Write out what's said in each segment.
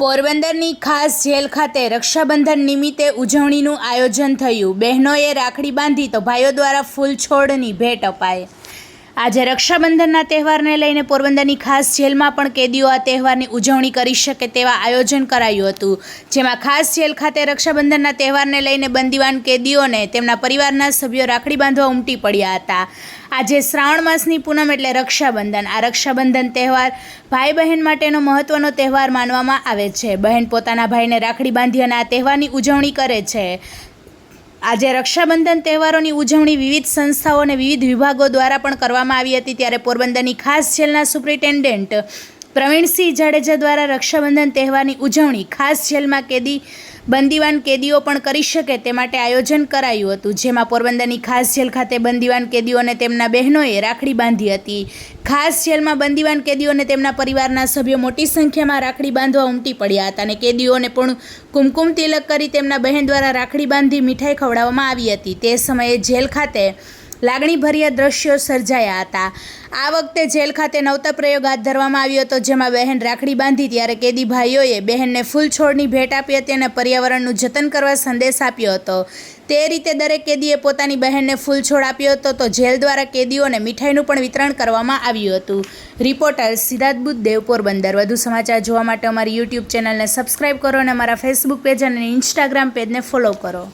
પોરબંદરની ખાસ જેલ ખાતે રક્ષાબંધન નિમિત્તે ઉજવણીનું આયોજન થયું. બહેનોએ રાખડી બાંધી તો ભાઈઓ દ્વારા ફૂલછોડની ભેટ અપાઈ. આજે રક્ષાબંધનના તહેવારને લઈને પોરબંદરની ખાસ જેલમાં પણ કેદીઓ આ તહેવારની ઉજવણી કરી શકે તેવા આયોજન કરાયું હતું. જેમાં ખાસ જેલ ખાતે રક્ષાબંધનના તહેવારને લઈને બંદીવાન કેદીઓને તેમના પરિવારના સભ્યો રાખડી બાંધવા ઉમટી પડ્યા હતા. આજે શ્રાવણ માસની પૂનમ એટલે રક્ષાબંધન. આ રક્ષાબંધન તહેવાર ભાઈ બહેન માટેનો મહત્વનો તહેવાર માનવામાં આવે છે. બહેન પોતાના ભાઈને રાખડી બાંધી અને આ તહેવારની ઉજવણી કરે છે. આજે રક્ષાબંધન તહેવારોની ઉજવણી વિવિધ સંસ્થાઓ અને વિવિધ વિભાગો દ્વારા પણ કરવામાં આવી હતી ત્યારે પોરબંદરની ખાસ જેલના સુપ્રિન્ટેન્ડન્ટ પ્રવીણસિંહ જાડેજા દ્વારા રક્ષાબંધન તહેવારની ઉજવણી ખાસ જેલમાં કેદી બંદીવાન કેદીઓ પણ કરી શકે તે માટે આયોજન કરાયું હતું, જેમાં પોરબંદરની ખાસ જેલ ખાતે બંદીવાન કેદીઓને તેમના બહેનોએ રાખડી બાંધી હતી. ખાસ જેલમાં બંદીવાન કેદીઓને તેમના પરિવારના સભ્યો મોટી સંખ્યામાં રાખડી બાંધવા ઉમટી પડ્યા હતા અને કેદીઓને પણ કુમકુમ તિલક કરી તેમના બહેન દ્વારા રાખડી બાંધી મીઠાઈ ખવડાવવામાં આવી હતી. તે સમયે જેલ ખાતે લાગણીભર્યા દ્રશ્યો સર્જાયા હતા. આ વખતે જેલ ખાતે નવતા પ્રયોગ હાથ ધરવામાં આવ્યો હતો, જેમાં બહેન રાખડી બાંધી ત્યારે કેદી ભાઈઓએ બહેનને ફૂલ છોડની ભેટ આપી હતી અને પર્યાવરણનું જતન કરવા સંદેશ આપ્યો હતો. તે રીતે દરેક કેદીએ પોતાની બહેનને ફૂલ છોડ આપ્યો હતો તો જેલ દ્વારા કેદીઓને મીઠાઈનું પણ વિતરણ કરવામાં આવ્યું હતું. રિપોર્ટર સિદ્ધાર્થ બુદ્ધદેવ પોરબંદર વધુ સમાચાર જોવા માટે અમારી યુટ્યુબ ચેનલને સબસ્ક્રાઇબ કરો અને અમારા ફેસબુક પેજ અને ઇન્સ્ટાગ્રામ પેજને ફોલો કરો.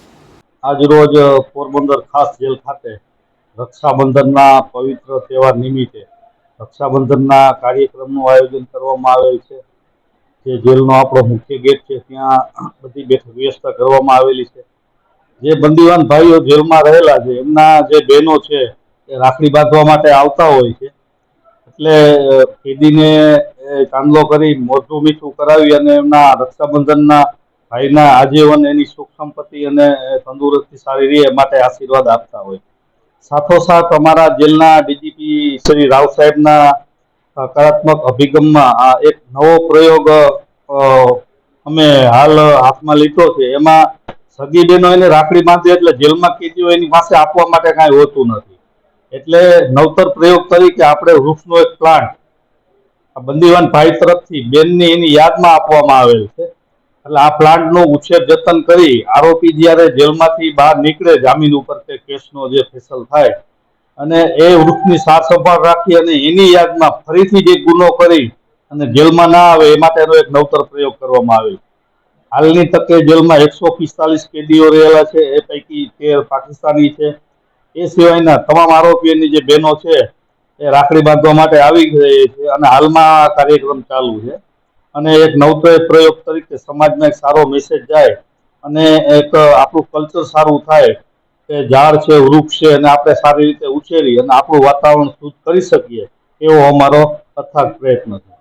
આજરોજ પોરબંદર ખાસ જેલ ખાતે રક્ષાબંધનના પવિત્ર તહેવાર નિમિત્તે રક્ષાબંધનના કાર્યક્રમનું આયોજન કરવામાં આવેલ છે. જે જેલનો આપણો મુખ્ય ગેટ છે, ત્યાં બધી બેઠક વ્યવસ્થા કરવામાં આવેલી છે. જે બંદીવાન ભાઈઓ જેલમાં રહેલા છે, એમના જે બહેનો છે, એ રાખડી બાંધવા માટે આવતા હોય છે. એટલે કેદીને ચાંદલો કરી મોઢું મીઠું કરાવી અને એમના રક્ષાબંધનના ભાઈના આજીવન, એની સુખ સંપત્તિ અને તંદુરસ્તી સારી રહે માટે આશીર્વાદ આપતા હોય સાથોસાથ અમારા જેલના ડીજીપી શ્રી રાવ સાહેબના હકારાત્મક અભિગમમાં આ એક નવો પ્રયોગ અમે હાલ હાથમાં લીધો છે. એમાં સગી બહેનો એને રાખડી બાંધી એટલે જેલમાં કેદીઓ એની પાસે આપવા માટે કાંઈ હોતું નથી. એટલે નવતર પ્રયોગ તરીકે આપણે વૃક્ષનો એક પ્લાન્ટ, આ બંદીવાન ભાઈ તરફથી બેનની એની યાદમાં આપવામાં આવેલ છે. એટલે આ પ્લાન્ટનો ઉછેર જતન કરી આરોપી જ્યારે જેલમાંથી બહાર નીકળે, જામીન ઉપર કે કેસનો જે ફેસલ થાય, અને એ વૃક્ષની સાર સંભાળ રાખી અને એની યાદમાં ફરીથી જે ગુનો કરી અને જેલમાં ના આવે, એ માટેનો એક નવતર પ્રયોગ કરવામાં આવ્યો. હાલની તકે જેલમાં એકસો પિસ્તાલીસ કેદીઓ રહેલા છે, એ પૈકી તેર પાકિસ્તાની છે. એ સિવાયના તમામ આરોપીઓની જે બહેનો છે, એ રાખડી બાંધવા માટે આવી ગઈ છે અને હાલમાં કાર્યક્રમ ચાલુ છે. અને એક નવતર પ્રયોગ તરીકે સમાજમાં એક સારો મેસેજ જાય અને એક આપણું કલ્ચર સારું થાય કે ઝાડ છે, વૃક્ષ છે અને આપણે સારી રીતે ઉછેરી અને આપણું વાતાવરણ શુદ્ધ કરી શકીએ, એવો અમારો અથાગ પ્રયત્ન છે.